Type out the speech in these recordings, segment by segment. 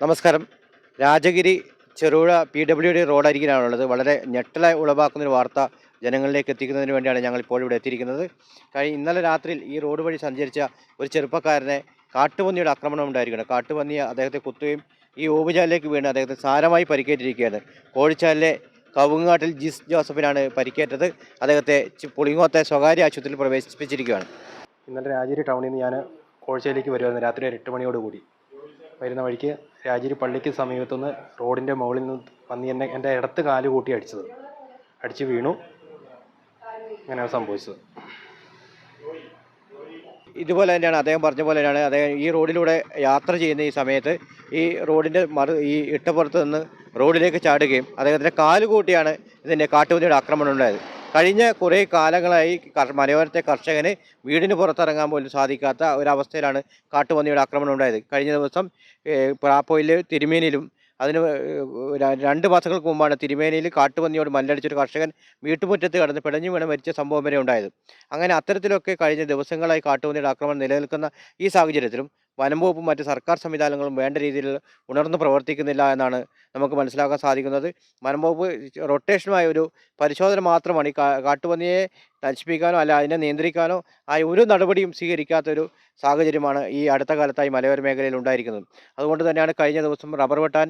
നമസ്കാരം. Rajagiri Cherupuzha P W D റോഡരികിലാണുള്ളത്. വളരെ ഞെട്ടല ഉളവാക്കുന്ന ഒരു വാർത്ത ജനങ്ങളിലേക്ക് എത്തിക്കുന്നതിന് വേണ്ടിയാണ് ഞങ്ങൾ ഇപ്പോൾ ഇവിടെ എത്തിയിരിക്കുന്നത്. കഴിഞ്ഞ ഇന്നലെ രാത്രിയിൽ ഈ റോഡ് വഴി സഞ്ചരിച്ച ഒരു ചെറുപ്പക്കാരനെ കാട്ടുപന്നിയുടെ ആക്രമണം ഉണ്ടായിരിക്കണം കാട്ടുപന്നി അദ്ദേഹത്തെ കുത്തുകയും ഈ ഓവുചാലിലേക്ക് വീണ് അദ്ദേഹത്തെ സാരമായി പരിക്കേറ്റിരിക്കുകയാണ്. കോഴിച്ചാലിലെ കവുങ്ങാട്ടിൽ ജിസ് ജോസഫിനാണ് പരിക്കേറ്റത്. അദ്ദേഹത്തെ പുളിങ്ങോത്തെ സ്വകാര്യ ആശുപത്രിയിൽ പ്രവേശിപ്പിച്ചിരിക്കുകയാണ്. ഇന്നലെ രാജേരി ടൗണിൽ നിന്ന് ഞാൻ കോഴ്ചയിലേക്ക് വരുമായിരുന്നു രാത്രി ഒരു എട്ട് മണിയോടുകൂടി വരുന്ന വഴിക്ക് രാജേരി പള്ളിക്ക് സമീപത്തുനിന്ന് റോഡിന്റെ മുകളിൽ നിന്ന് വന്ന് എന്നെ എന്റെ ഇടത്ത് കാൽ കൂട്ടി അടിച്ചത്. അടിച്ച് വീണു. അങ്ങനെയാണ് സംഭവിച്ചത്. ഇതുപോലെ തന്നെയാണ് അദ്ദേഹം പറഞ്ഞ പോലെ തന്നെയാണ് അദ്ദേഹം ഈ റോഡിലൂടെ യാത്ര ചെയ്യുന്ന ഈ സമയത്ത് ഈ റോഡിന്റെ മറു ഈ ഇട്ടപ്പുറത്ത് നിന്ന് റോഡിലേക്ക് ചാടുകയും അദ്ദേഹത്തിന്റെ കാൽ കൂട്ടിയാണ് ഇതിന്റെ കാട്ടുപന്നിയുടെ ആക്രമണം ഉണ്ടായത്. കഴിഞ്ഞ കുറേ കാലങ്ങളായി മലയോരത്തെ കർഷകന് വീടിന് പുറത്തിറങ്ങാൻ പോലും സാധിക്കാത്ത ഒരവസ്ഥയിലാണ് കാട്ടുപന്നിയുടെ ആക്രമണം ഉണ്ടായത്. കഴിഞ്ഞ ദിവസം പ്രാപ്പോയിൽ തിരുമേനിയിലും അതിന് രണ്ട് മാസങ്ങൾക്ക് മുമ്പാണ് തിരുമേനിയിൽ കാട്ടുപന്നിയോട് മല്ലടിച്ചൊരു കർഷകൻ വീട്ടുമുറ്റത്ത് കടന്ന് പിടഞ്ഞു വീണ് മരിച്ച സംഭവം വരെ ഉണ്ടായത്. അങ്ങനെ അത്തരത്തിലൊക്കെ കഴിഞ്ഞ ദിവസങ്ങളായി കാട്ടുപന്നിയുടെ ആക്രമണം നിലനിൽക്കുന്ന ഈ സാഹചര്യത്തിലും വനം വകുപ്പും മറ്റ് സർക്കാർ സംവിധാനങ്ങളും വേണ്ട രീതിയിൽ ഉണർന്ന് പ്രവർത്തിക്കുന്നില്ല എന്നാണ് നമുക്ക് മനസ്സിലാക്കാൻ സാധിക്കുന്നത്. വനം വകുപ്പ് റൊട്ടേഷനുമായ ഒരു പരിശോധന മാത്രമാണ് ഈ കാട്ടുപന്നിയെ നശിപ്പിക്കാനോ അല്ല അതിനെ നിയന്ത്രിക്കാനോ ആയ ഒരു നടപടിയും സ്വീകരിക്കാത്തൊരു സാഹചര്യമാണ് ഈ അടുത്ത കാലത്തായി മലയോര മേഖലയിൽ ഉണ്ടായിരിക്കുന്നത്. അതുകൊണ്ട് തന്നെയാണ് കഴിഞ്ഞ ദിവസം റബ്ബർ വെട്ടാൻ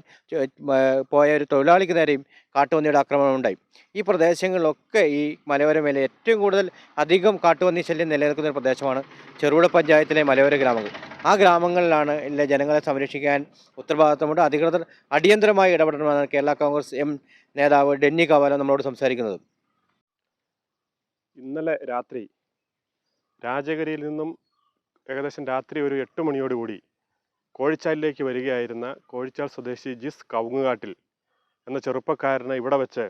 പോയ ഒരു തൊഴിലാളിക്ക് നേരെയും കാട്ടുപന്നിയുടെ ആക്രമണം ഉണ്ടായി. ഈ പ്രദേശങ്ങളിലൊക്കെ ഈ മലയോര മേഖല ഏറ്റവും കൂടുതൽ അധികം കാട്ടുപന്നി ശല്യം നിലനിൽക്കുന്ന ഒരു പ്രദേശമാണ് ചെറുപുഴ പഞ്ചായത്തിലെ മലയോര ഗ്രാമങ്ങൾ. ആ ഗ്രാമങ്ങളിലാണ് ഇല്ല ജനങ്ങളെ സംരക്ഷിക്കാൻ ഉത്തരവാദിത്തമുണ്ട് അധികൃതർ അടിയന്തരമായി ഇടപെടണമെന്നാണ് കേരള കോൺഗ്രസ് എം നേതാവ് ഡെന്നി കവാല നമ്മളോട് സംസാരിക്കുന്നത്. ഇന്നലെ രാത്രി രാജഗിരിയിൽ നിന്നും ഏകദേശം രാത്രി ഒരു എട്ട് മണിയോടുകൂടി കോഴിച്ചാലിലേക്ക് വരികയായിരുന്ന കോഴിച്ചാൽ സ്വദേശി ജിസ് കവുങ്ങുകാട്ടിൽ എന്ന ചെറുപ്പക്കാരനെ ഇവിടെ വെച്ച്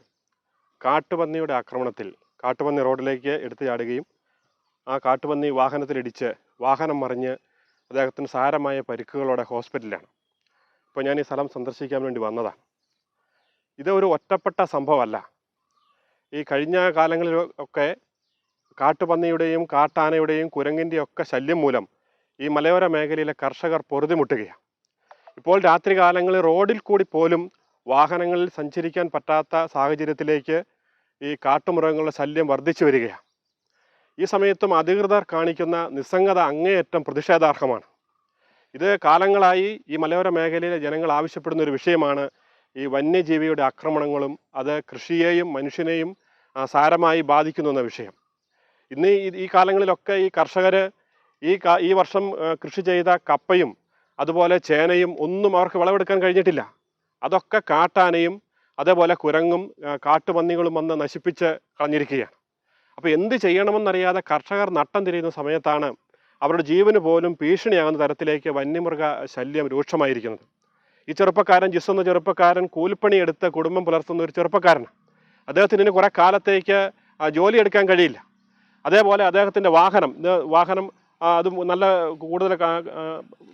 കാട്ടുപന്നിയുടെ ആക്രമണത്തിൽ കാട്ടുപന്നി റോഡിലേക്ക് എടുത്തു ചാടുകയും ആ കാട്ടുപന്നി വാഹനത്തിലിടിച്ച് വാഹനം മറിഞ്ഞ് അദ്ദേഹത്തിന് സാരമായ പരിക്കുകളോടെ ഹോസ്പിറ്റലിലാണ്. ഇപ്പോൾ ഞാൻ ഈ സ്ഥലം സന്ദർശിക്കാൻ വേണ്ടി വന്നതാണ് ഇത് ഒരു ഒറ്റപ്പെട്ട സംഭവമല്ല. ഈ കഴിഞ്ഞ കാലങ്ങളിൽ ഒക്കെ കാട്ടുപന്നിയുടെയും കാട്ടാനയുടെയും കുരങ്ങിന്റെയും ഒക്കെ ശല്യം മൂലം ഈ മലയോര മേഖലയിലെ കർഷകർ പൊറുതിമുട്ടുകയാണ് ഇപ്പോൾ രാത്രി കാലങ്ങളിൽ റോഡിൽ കൂടി പോലും വാഹനങ്ങളിൽ സഞ്ചരിക്കാൻ പറ്റാത്ത സാഹചര്യത്തിലേക്ക് ഈ കാട്ടുമൃഗങ്ങളുടെ ശല്യം വർദ്ധിച്ചു വരികയാണ് ഈ സമയത്തും അധികൃതർ കാണിക്കുന്ന നിസ്സംഗത അങ്ങേയറ്റം പ്രതിഷേധാർഹമാണ്. ഇത് കാലങ്ങളായി ഈ മലയോര മേഖലയിലെ ജനങ്ങൾ ആവശ്യപ്പെടുന്ന ഒരു വിഷയമാണ്. ഈ വന്യജീവിയുടെ ആക്രമണങ്ങളും അത് കൃഷിയെയും മനുഷ്യനെയും സാരമായി ബാധിക്കുന്നു എന്ന വിഷയം. ഇന്ന് ഈ കാലങ്ങളിലൊക്കെ ഈ കർഷകർ ഈ ഈ വർഷം കൃഷി ചെയ്ത കപ്പയും അതുപോലെ ചേനയും ഒന്നും അവർക്ക് വിളവെടുക്കാൻ കഴിഞ്ഞിട്ടില്ല. അതൊക്കെ കാട്ടാനയും അതേപോലെ കുരങ്ങും കാട്ടുപന്നികളും വന്ന് നശിപ്പിച്ച് കളഞ്ഞിരിക്കുകയാണ്. അപ്പോൾ എന്ത് ചെയ്യണമെന്നറിയാതെ കർഷകർ നട്ടം തിരിയുന്ന സമയത്താണ് അവരുടെ ജീവന് പോലും ഭീഷണിയാകുന്ന തരത്തിലേക്ക് വന്യമൃഗ ശല്യം രൂക്ഷമായിരിക്കുന്നത്. ഈ ചെറുപ്പക്കാരൻ ജിസ് എന്ന ചെറുപ്പക്കാരൻ കൂലിപ്പണി എടുത്ത് കുടുംബം പുലർത്തുന്ന ഒരു ചെറുപ്പക്കാരനാണ്. അദ്ദേഹത്തിന് ഇനി കുറേ കാലത്തേക്ക് ജോലി എടുക്കാൻ കഴിയില്ല. അതേപോലെ അദ്ദേഹത്തിന്റെ വാഹനം വാഹനം അതും നല്ല കൂടുതൽ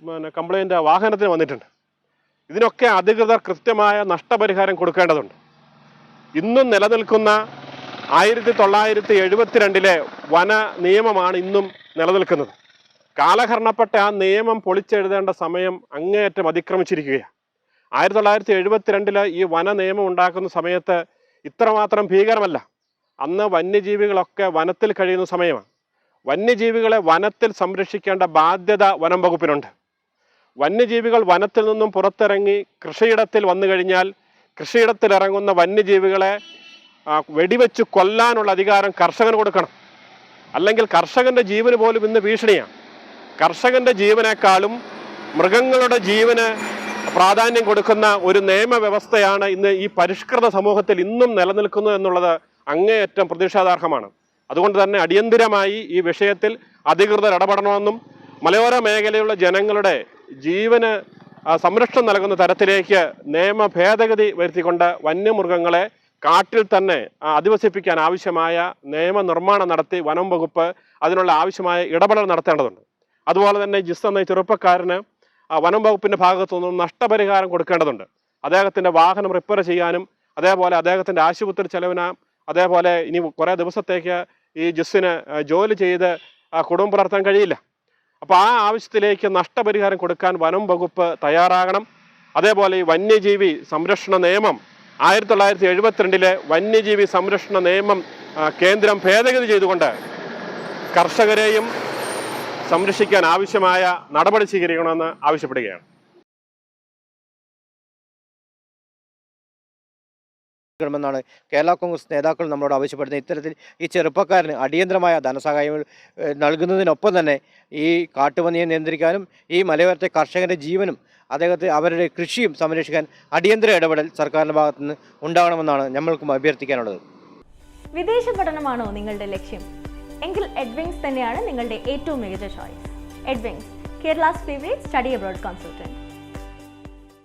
പിന്നെ കംപ്ലൈന്റ് വാഹനത്തിന് വന്നിട്ടുണ്ട്. ഇതിനൊക്കെ അധികൃതർ കൃത്യമായ നഷ്ടപരിഹാരം കൊടുക്കേണ്ടതുണ്ട്. ഇന്നും നിലനിൽക്കുന്ന ആയിരത്തി തൊള്ളായിരത്തി എഴുപത്തിരണ്ടിലെ വന നിയമമാണ് ഇന്നും നിലനിൽക്കുന്നത്. കാലഹരണപ്പെട്ട ആ നിയമം പൊളിച്ചെഴുതേണ്ട സമയം അങ്ങേയറ്റം അതിക്രമിച്ചിരിക്കുകയാണ്. ആയിരത്തി തൊള്ളായിരത്തി എഴുപത്തിരണ്ടിൽ ഈ വന നിയമം ഉണ്ടാക്കുന്ന സമയത്ത് ഇത്രമാത്രം ഭീകരമല്ല. അന്ന് വന്യജീവികളൊക്കെ വനത്തിൽ കഴിയുന്ന സമയമാണ്. വന്യജീവികളെ വനത്തിൽ സംരക്ഷിക്കേണ്ട ബാധ്യത വനം വകുപ്പിനുണ്ട്. വന്യജീവികൾ വനത്തിൽ നിന്നും പുറത്തിറങ്ങി കൃഷിയിടത്തിൽ വന്നു കഴിഞ്ഞാൽ കൃഷിയിടത്തിൽ ഇറങ്ങുന്ന വന്യജീവികളെ വെടിവെച്ച് കൊല്ലാനുള്ള അധികാരം കർഷകന് കൊടുക്കണം. അല്ലെങ്കിൽ കർഷകന്റെ ജീവന് പോലും ഇന്ന് ഭീഷണിയാണ്. കർഷകന്റെ ജീവനേക്കാളും മൃഗങ്ങളുടെ ജീവന് പ്രാധാന്യം കൊടുക്കുന്ന ഒരു നിയമവ്യവസ്ഥയാണ് ഇന്ന് ഈ പരിഷ്കൃത സമൂഹത്തിൽ ഇന്നും നിലനിൽക്കുന്നത് എന്നുള്ളത് അങ്ങേയറ്റം പ്രതിഷേധാർഹമാണ് അതുകൊണ്ട് തന്നെ അടിയന്തിരമായി ഈ വിഷയത്തിൽ അധികൃതർ ഇടപെടണമെന്നും മലയോര മേഖലയിലുള്ള ജനങ്ങളുടെ ജീവന് സംരക്ഷണം നൽകുന്ന തരത്തിലേക്ക് നിയമ ഭേദഗതി വരുത്തിക്കൊണ്ട് വന്യമൃഗങ്ങളെ കാട്ടിൽ തന്നെ അധിവസിപ്പിക്കാൻ ആവശ്യമായ നിയമനിർമ്മാണം നടത്തി വനം വകുപ്പ് അതിനുള്ള ആവശ്യമായ ഇടപെടൽ നടത്തേണ്ടതുണ്ട്. അതുപോലെ തന്നെ ജിസ് എന്ന ചെറുപ്പക്കാരന് വനം വകുപ്പിന്റെ ഭാഗത്തു നിന്നും നഷ്ടപരിഹാരം കൊടുക്കേണ്ടതുണ്ട്. അദ്ദേഹത്തിന്റെ വാഹനം റിപ്പയർ ചെയ്യാനും അതേപോലെ അദ്ദേഹത്തിന്റെ ആശുപത്രി ചെലവിന് അതേപോലെ ഇനി കുറേ ദിവസത്തേക്ക് ഈ ജിസ്സിന് ജോലി ചെയ്ത് കുടുംബം പുലർത്താൻ കഴിയില്ല. അപ്പോൾ ആ ആവശ്യത്തിലേക്ക് നഷ്ടപരിഹാരം കൊടുക്കാൻ വനം വകുപ്പ് തയ്യാറാകണം. അതേപോലെ ഈ വന്യജീവി സംരക്ഷണ നിയമം ആയിരത്തി തൊള്ളായിരത്തി എഴുപത്തിരണ്ടിലെ വന്യജീവി സംരക്ഷണ നിയമം കേന്ദ്രം ഭേദഗതി ചെയ്തുകൊണ്ട് കർഷകരെയും സംരക്ഷിക്കാൻ ആവശ്യമായ നടപടി സ്വീകരിക്കണമെന്ന് ആവശ്യപ്പെടുകയാണ്. ണമെന്നാണ് കേരള കോൺഗ്രസ് നേതാക്കൾ നമ്മളോട് ആവശ്യപ്പെടുന്നത്. ഇത്തരത്തിൽ ഈ ചെറുപ്പക്കാരന് അടിയന്തരമായ ധനസഹായങ്ങൾ ഏഹ്, നൽകുന്നതിനൊപ്പം തന്നെ ഈ കാട്ടുപന്നിയെ നിയന്ത്രിക്കാനും ഈ മലയോരത്തെ കർഷകന്റെ ജീവനും അദ്ദേഹത്തെ അവരുടെ കൃഷിയും സംരക്ഷിക്കാൻ അടിയന്തര ഇടപെടൽ സർക്കാരിന്റെ ഭാഗത്തു നിന്ന് ഉണ്ടാകണമെന്നാണ് ഞങ്ങൾക്കും അഭ്യർത്ഥിക്കാനുള്ളത്. വിദേശ പഠനമാണോ നിങ്ങളുടെ ലക്ഷ്യം? എങ്കിൽ എഡ്വിങ്സ് തന്നെയാണ് നിങ്ങളുടെ ഏറ്റവും മികച്ച choice Edwings Kerala favourite study abroad consultant